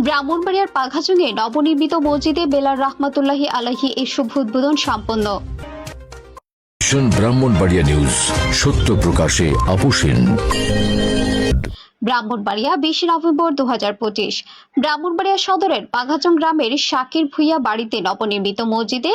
ব্রাহ্মণবাড়িয়ার পাঘাচুঙে নবনির্মিত মসজিদে বেলার রহমাতুল্লাহি আলাহি এই শুভ উদ্বোধন সম্পন্ন। ব্রাহ্মণবাড়িয়া নিউজ, সত্য প্রকাশে আপোষহীন ব্রাহ্মণবাড়িয়া বিশে নভেম্বর দু হাজার পঁচিশ। ব্রাহ্মণবাড়িয়া সদরের পাঘাচং গ্রামের শাকির ভুইয়া বাড়িতে নবনির্মিত মসজিদে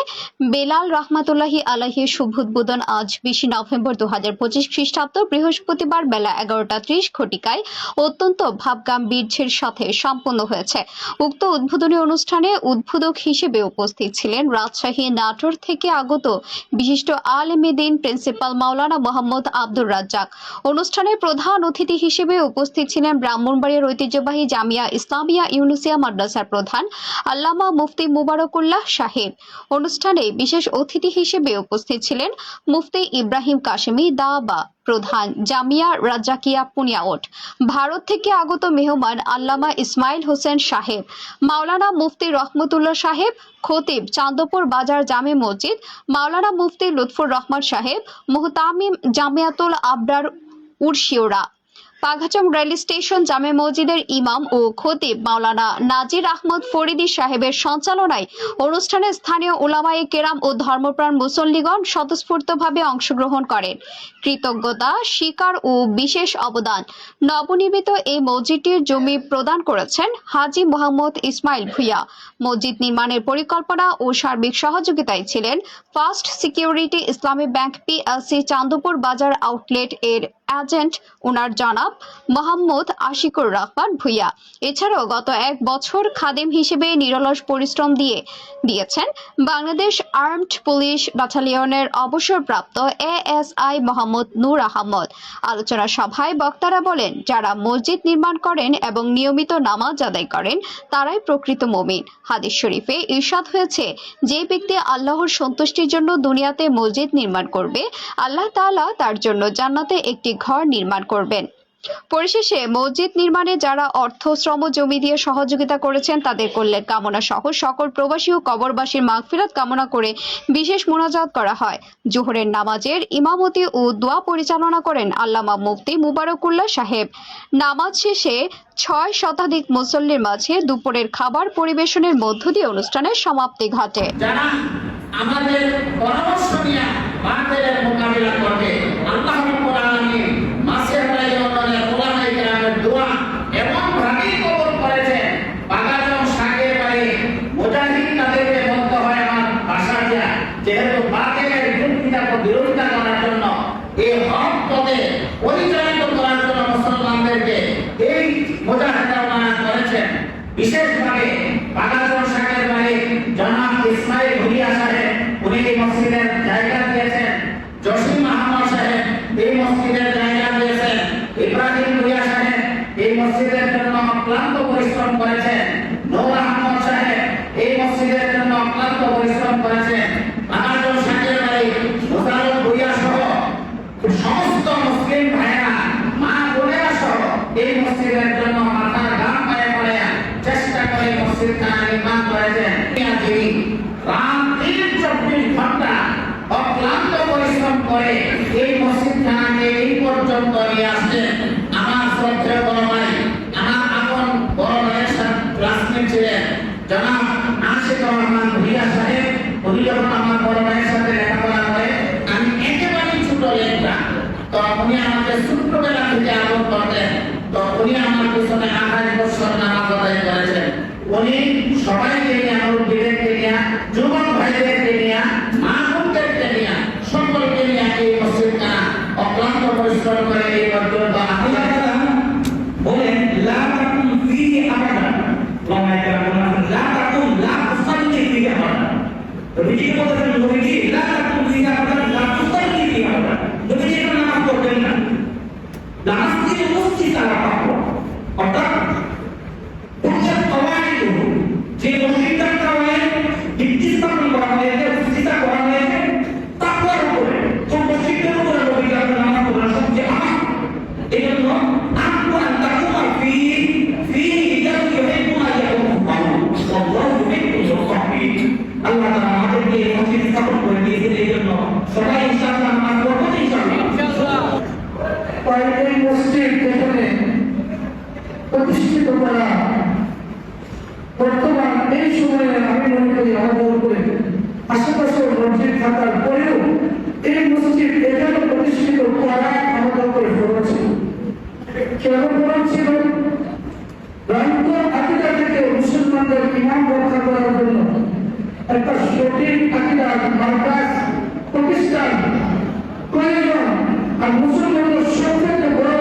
বেলাল রহমাতুল্লাহি আলাহির শুভ উদ্বোধন আজ বিশে নভেম্বর দু হাজার পঁচিশ খ্রিস্টাব্দ বৃহস্পতিবার বেলা এগারোটা ত্রিশ ঘটিকায় অত্যন্ত ভাবগাম্ভীর্যের সাথে সম্পন্ন হয়েছে। উক্ত উদ্বোধনী অনুষ্ঠানে উদ্বোধক হিসেবে উপস্থিত ছিলেন রাজশাহী নাটোর থেকে আগত বিশিষ্ট আলেমেদিন প্রিন্সিপাল মাওলানা মোহাম্মদ আব্দুর রাজ্জাক। অনুষ্ঠানের প্রধান অতিথি হিসেবে উপস্থিত ছিলেন ব্রাহ্মণবাড়িয়ার ঐতিহ্যবাহী জামিয়া ইসলামিয়া ইউনুসিয়া মাদ্রাসার প্রধান আল্লামা মুফতি মুবারকুল্লাহ সাহেব অনুষ্ঠানে বিশেষ অতিথি হিসেবে উপস্থিত ছিলেন মুফতি ইব্রাহিম কাশেমি দাবা প্রধান জামিয়া রাজাকিয়া পুনিয়াওট ভারত থেকে আগত মেহমান আল্লামা ইসমাইল হোসেন সাহেব মাওলানা মুফতি রহমতুল্লাহ সাহেব, খতিব চান্দপুর বাজার জামে মসজিদ, মাওলানা মুফতি লুৎফুর রহমান সাহেব, মুহতামিম জামিয়াতুল আবরার উর্শিওরা। পাঘাচং রেল স্টেশন জামে মসজিদের ইমাম ও খতিব মাওলানা নাজির আহমদ ফরিদি সাহেবের সঞ্চালনায় অনুষ্ঠানে স্থানীয় ওলামায়ে কেরাম ও ধর্মপ্রাণ মুসল্লিগণ স্বতঃস্ফূর্তভাবে অংশগ্রহণ করেন। কৃতজ্ঞতা স্বীকার ও বিশেষ অবদান। নবনির্মিত এই মসজিদটির জমি প্রদান করেছেন হাজি মোহাম্মদ ইসমাইল ভুইয়া। মসজিদ নির্মাণের পরিকল্পনা ও সার্বিক সহযোগিতায় ছিলেন first security Islami bank PLC Chandpur Bazar outlet এর এজেন্ট ওনার জনাব মোহাম্মদ আশিকুর রহমান ভুইয়া। এছাড়াও গত এক বছর খাদেম হিসেবে নিরলস পরিশ্রম দিয়ে দিয়েছেন বাংলাদেশ আর্মড পুলিশ ব্যাটালিয়নের অবসরপ্রাপ্ত এএসআই মোহাম্মদ নূর আহমদ। আলোচনা সভায় বক্তারা বলেন, যারা মসজিদ নির্মাণ করেন এবং নিয়মিত নামাজ আদায় করেন, তারাই প্রকৃত মমিন। হাদিস শরীফে ইরশাদ হয়েছে, যে ব্যক্তি আল্লাহর সন্তুষ্টির জন্য দুনিয়াতে মসজিদ নির্মাণ করবে, আল্লাহ তাআলা তার জন্য জান্নাতে একটি ঘর নির্মাণ করবেন। পরিশেষে মসজিদ নির্মাণে যারা অর্থ, শ্রম জমি দিয়ে সহযোগিতা করেছেন, তাদের কল্যাণ কামনা সহ সকল প্রবাসী ও কবরবাসীর মাগফিরাত কামনা করে বিশেষ মোনাজাত করা হয়। জোহরের নামাজের ইমামতি ও দোয়া পরিচালনা করেন আল্লামা মুফতি মুবারকুল্লাহ সাহেব। নামাজ শেষে ছয় শতাধিক মুসল্লির মাঝে দুপুরের খাবার পরিবেশনের মধ্য দিয়ে অনুষ্ঠানের সমাপ্তি ঘটে। আমাদের পরামর্শ নিয়ে মোকাবিলা করবে। বিশেষভাবে উনি সবাইকে নিয়ে আমার বিবেককে নিয়ে, যুবক ভাইদেরকে নিয়ে মা বোনদেরকে নিয়ে, সকলকে নিয়ে এই মসজিদটা অক্লান্ত পরিশ্রম করে এই পর্যন্ত বলেন, লা তাকুন ফিহি আবাদা। ওয়া লা তাকুন, লা নবীজি লা তুসাল্লি ফিহি আবাদা। নবীজি নামাজ পড়বেন না। নামাজ থেকে মসজিদ তারা পাবো অর্থাৎ কয়েকটি মসজিদ যেখানে প্রতিষ্ঠিত করা করে আমাদের উপরে আশেপাশে মসজিদ থাকার পরেও এই মসজিদ এখানে প্রতিষ্ঠিত করা আমাদের উপরে ফরজ থেকে মুসলমানদের ইমাম রক্ষা করার জন্য একটা সঠিক আকিদার মার্কাজ সবথেকে বড়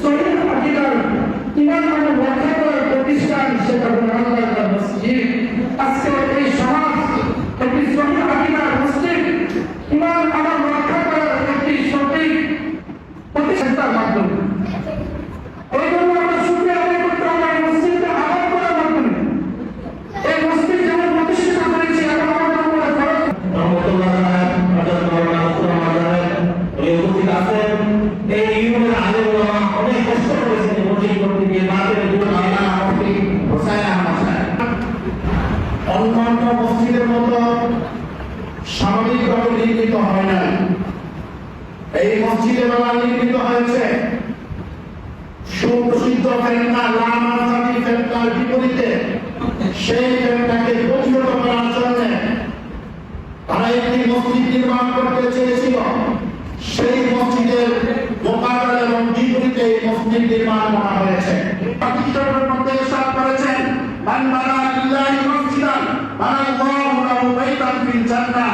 সঠিক আকিদার ইমান মানে রক্ষা করার প্রতিষ্ঠান সেটা হলো আল্লাহর একটা মসজিদ আজকে এই সমাজ একটি সঠিক আকিদার মসজিদ ইমান আমার রক্ষা করার একটি সঠিক প্রতিষ্ঠার মাধ্যমে এই জন্য আমরা শুক্রিয়া আদায় করতে হবে এই মসজিদকে আবাদ করার মাধ্যমে এই মসজিদ যেমন প্রতিষ্ঠিত করেছি এখন আমাদের উপরে ফরজ রহমতুল্লাহ সাহেব হযরত মাওলানা মুস্তফা মাজার উনি উপস্থিত মসজিদের মতো স্বাভাবিকভাবে নির্মিত হয় নাই। এই মসজিদে বাবা নির্মিত হয়েছে সুপ্রসিদ্ধ ফেরনা লামা সেই ফেরনাকে প্রতিহত করার জন্য তারা একটি মসজিদ নির্মাণ করতে চেয়েছিল সেই মসজিদের মোকাবেলা এবং বিপরীতে এই মসজিদ নির্মাণ করা হয়েছে। পাকিস্তানের মধ্যে ইরশাদ করেছেন। মান বানা লিল্লাহি মসজিদান বানা আল্লাহু লাহু বাইতান ফিল জান্নাহ।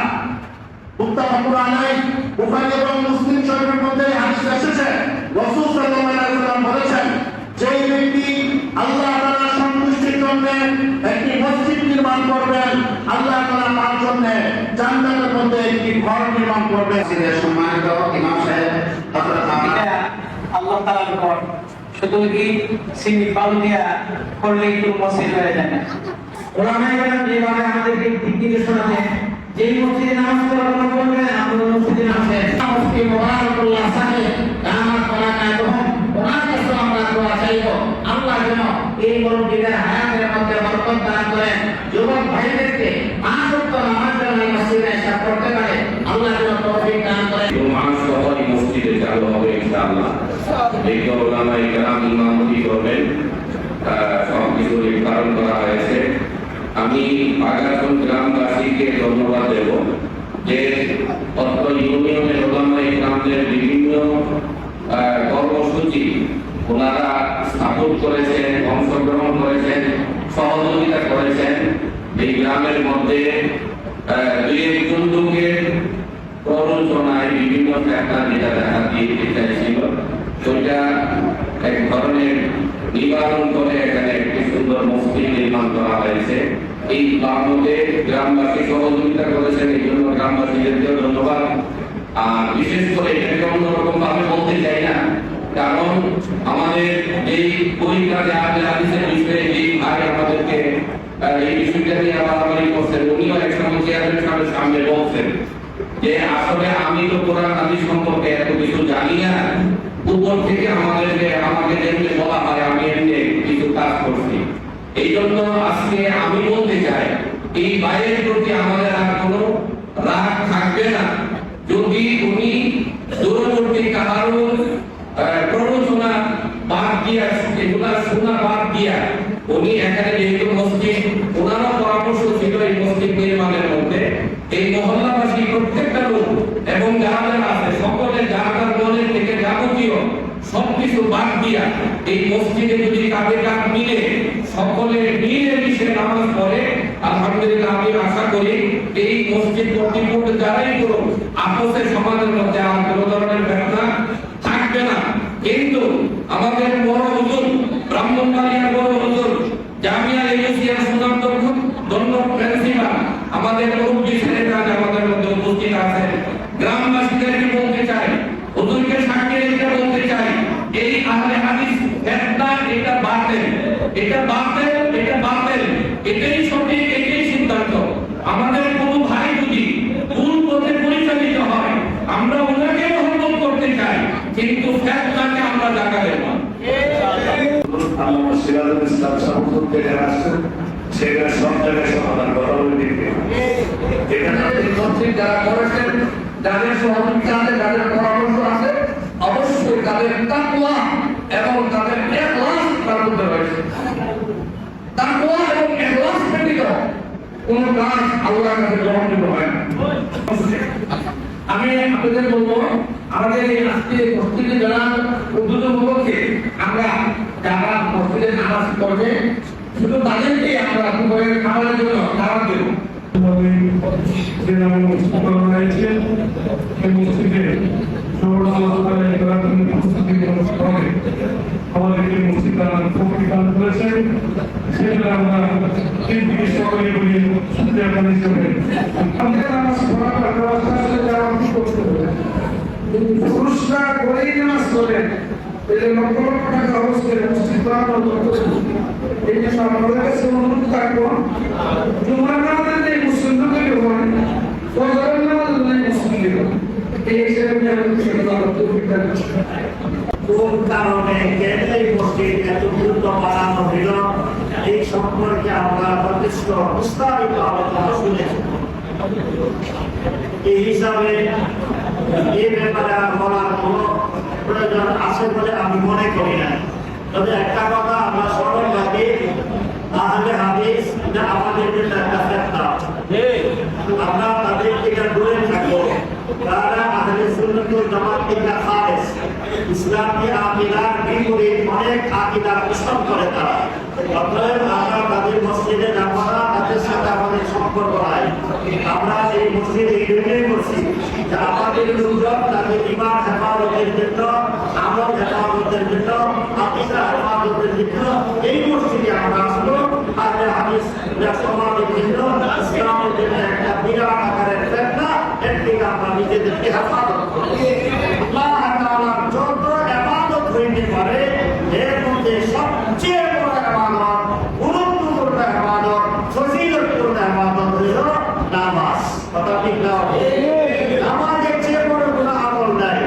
মুত্তাফাকুন আলাইহি, বুখারী এবং মুসলিম শরীফের মধ্যে হাদিস এসেছে। রাসূল সাল্লাল্লাহু আলাইহি ওয়াসাল্লাম বলেছেন যে ব্যক্তি আল্লাহ তাআলার সন্তুষ্টির জন্য একটি মসজিদ নির্মাণ করবেন আল্লাহ তাআলা তার জন্য জান্নাতের মধ্যে একটি ঘর নির্মাণ করবেন সম্মানিত ইমাম তাআলার উপর শুধু কি সিমেন্ট বালু দিয়া করলে একটু মসজিদ হয়ে যায় না কেরাম যেভাবে আমাদেরকে দিক নির্দেশনা যেই মসজিদে নামাজ পড়ার কথা বলবেন ওই মসজিদে নামছেন মুফতি মুবারকুল্লাহ সাহেব বারাকাতুহুম ওনার কাছে আমরা যেন এই মুরব্বীদের হায়াতের মধ্যে বরকত দান করেন। যুবক ভাইদেরকে পাঁচ ওয়াক্ত নামাজ যেন এই মসজিদে এসে পড়তে পারে আল্লাহ যেন তৌফিক দান করেন এবং মাস সবারই মসজিদে চালু হবে ইনশাআল্লাহ এই ওলামা ইকরাম ইমামতি করবেন। সব কিছু নির্ধারণ করা হয়েছে। আমি আগারগাঁও গ্রামবাসীকে ধন্যবাদ দেব যে অত্র ইউনিয়নের ওলামা ইকরামদের বিভিন্ন আহ, কর্মসূচি ওনারা স্থাপন করেছেন অংশগ্রহণ করেছেন সহযোগিতা করেছেন। এই গ্রামের মধ্যে দুই একজন লোকের প্ররোচনায় বিভিন্ন ফ্যাক্টর যেটা দেখা দিয়ে চাইছিল, সেটা এক ধরনের নিবারণ করে এখানে একটি সুন্দর মসজিদ নির্মাণ করা হয়েছে। এই বামতে গ্রামবাসী সহযোগিতা করেছেন, এই জন্য গ্রামবাসীদেরকেও ধন্যবাদ। আর বিশেষ করে এটাকে অন্যরকম ভাবে বলতে চাই না, কারণ আমাদের এই পরীক্ষাতে আগে হাদিসের বিষয়ে এই ভাই আমাদেরকে এই বিষয়টা নিয়ে আলাদাই করছেন, উনিও একসময় চেয়ারের সামনে সামনে বলছেন যে আসলে আমি তো কোরআন হাদিস সম্পর্কে এত কিছু জানি না। উপর থেকে আমাদেরকে আমাকে যেমনি বলা হয়, আমি এমনি কিছু কাজ করছি। এই জন্য আজকে আমি বলতে চাই, এই বাইরের প্রতি আমাদের আর কোনো রাগ থাকবে না। যদি উনি দূরবর্তী কারণ প্ররোচনা বাদ দিয়া এগুলা শোনা বাদ দিয়া উনি এখানে যেহেতু মসজিদ ওনারও পরামর্শ ছিল এই মসজিদ নির্মাণের মধ্যে এই মহল্লাবাসী প্রত্যেকটা লোক এবং যারা যারা আছে সকলে যার যার মনের থেকে যাবতীয় সবকিছু বাদ দিয়া এই মসজিদে যদি কাঁধে কাঁধ মিলে, সকলে মিলে মিশে নামাজ পড়ে, আলহামদুলিল্লাহ আমি আশা করি এই মসজিদ কর্তৃপক্ষ যারাই করুক আপোষের সমাজের মধ্যে আর কোনো ধরনের ব্যবসা থাকবে না। কিন্তু আমাদের বড় হুজুর, ব্রাহ্মণবাড়িয়ার বড় হুজুর, জামিয়া ইউসিয়ার সুনাম দন্য প্রিন্সিপাল, আমাদের মুরব্বী ছেলেরা আমাদের মধ্যে উপস্থিত আছে গ্রামবাসীদেরকে বলতে চাই হুজুরকে সাক্ষী রেখে বলতে চাই এই আহলে হাদিস ফেতনা এটা বাতিল এটা বাতিল এটা বাতিল এটাই সঠিক, এটাই সিদ্ধান্ত। আমাদের কোনো ভাই যদি ভুল পথে পরিচালিত হয়, আমরা ওনাকে মহব্বত করতে চাই, কিন্তু ফেতনাকে আমরা জায়গা দেব আল্লামা সেটা সব জায়গায় সমাধান যাদের যাদের অবশ্যই তাদের তাকওয়া এবং তাদের ইখলাস তার মধ্যে রয়েছে তাকওয়া এবং ইখলাস ব্যতীত কোন কাজ আল্লাহর কাছে গ্রহণযোগ্য হয় না। আমি আপনাদের বলব, আমাদের এই আজকে মসজিদে যারা উদ্বোধন উপলক্ষে আমরা যারা মসজিদে নামাজ পড়বে, শুধু তাদেরকে আমরা দুপুরের খাবারের জন্য দাওয়াত দেবো। মসজিদ সর্বদা আল্লাহ তাআলা ইকরামের উপস্থিতি করে আমাদেরকে মসজিদ তারা উপকৃত দান করেছেন সেজন্য আমরা তিন থেকে সকলে নামাজের নেই মুসলিমদের হয় ফজরের নামাজের নেই মুসলিম এই হিসেবে আমি সেটা তৌফিক দান করছি। কোন কারণে কেন এই মসজিদ এত গুরুত্ব বাড়ানো হইল এই সম্পর্কে আমরা যথেষ্ট এই হিসাবে আছে বলে আমি মনে করি না তবে একটা কথা আমরা স্মরণ রাখি আহলে হাদিস আমাদের একটা ফেতনা আমরা তাদের থেকে দূরে থাকব তারা আহলে ইসলামী আকিদার বিপরীত অনেক আকিদা পোষণ করে তারা। অতএব আমরা তাদের মসজিদে না তাদের সাথে আমাদের সম্পর্ক নাই। আমরা এই মসজিদে এই জন্যই করছি যে আমাদের লোকজন, তাদের ইমান, হেফাজতের জন্য, আমল, হেফাজতের জন্য আকিদা হেফাজতের জন্য এই মসজিদে আমরা আসব। আর হাদিস সমাজের জন্য ইসলামের জন্য একটা বিরাট আকারের ফেতনা এর থেকে আমরা নিজেদেরকে হেফাজত করি আল্লাহ তাআলার যত ইবাদত হইতে পারে এর মধ্যে সবচেয়ে বড় ইবাদত গুরুত্বপূর্ণ ইবাদত ফজিলতপূর্ণ ইবাদত হইল নামাজ কথা ঠিক না নামাজের চেয়ে বড় কোনো আমল নাই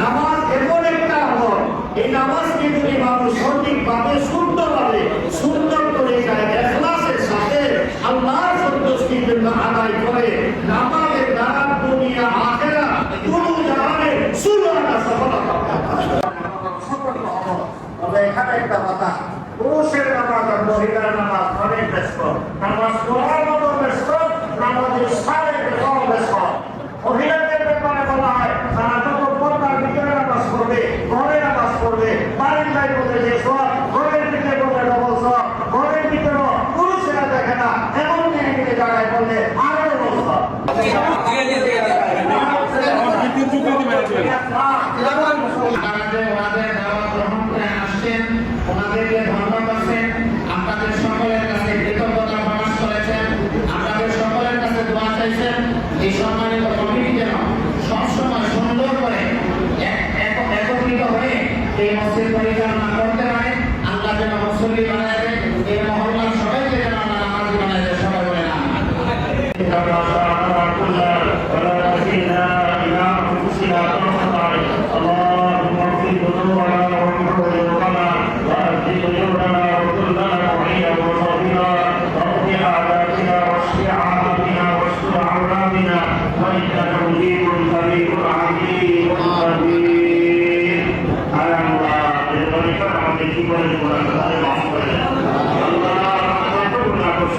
নামাজ এমন একটা আমল এই নামাজকে যদি মানুষ সঠিকভাবে সুন্দরভাবে সুন্দর করে যায় এখলাসের সাথে আল্লাহর সন্তুষ্টির জন্য আদায় নামাজের দ্বারা দুনিয়া আখেরা, কোন জাহানে সুরানা সফলতা তবে এখানে একটা কথা, পুরুষের নামাজ আর মহিলার নামাজ অনেক ব্যস্ত।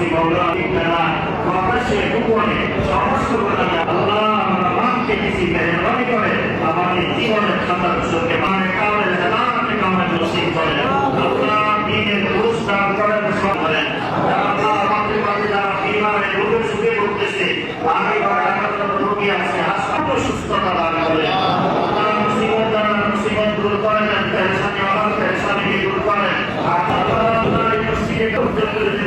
করছি মাওলা ইন্না বাতাসে উপরে সমস্ত গুণাকে আল্লাহ আমরা মানকে কিছু মেহরবানি করে, আমাদের জীবনের খাতার সত্যি মানে কামের জানাতে কামে নসিব করে আল্লাহ দিনের পুরস্কার করেন সব করেন আল্লাহ আমাদের মাঝে যারা বিমারে রোগে সুখে করতেছে আগে ঘরে আঘাত রোগী আছে হাসপাতাল সুস্থতা দান করে আল্লাহ মুসিবত দ্বারা মুসিবত দূর করেন পেরেশানি আমার পেরেশানিকে দূর করেন আর আল্লাহ আল্লাহ এই মসজিদে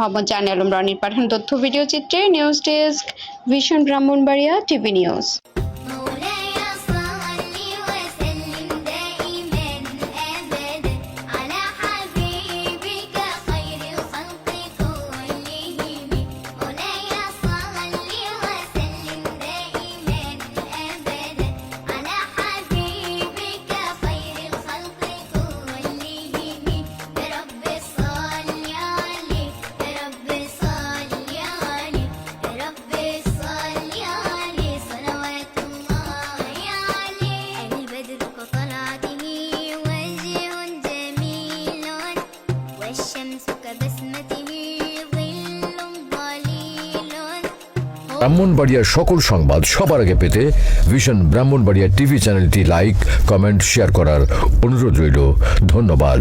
মোহাম্মদ জানে আলম রনির পাঠান তথ্য ভিডিও চিত্রে news desk vision Brahmanbaria TV news. ব্রাহ্মণবাড়িয়ার সকল সংবাদ সবার আগে পেতে ভিশন ব্রাহ্মণবাড়িয়া টিভি চ্যানেলটি লাইক, কমেন্ট, শেয়ার করার অনুরোধ রইল। ধন্যবাদ।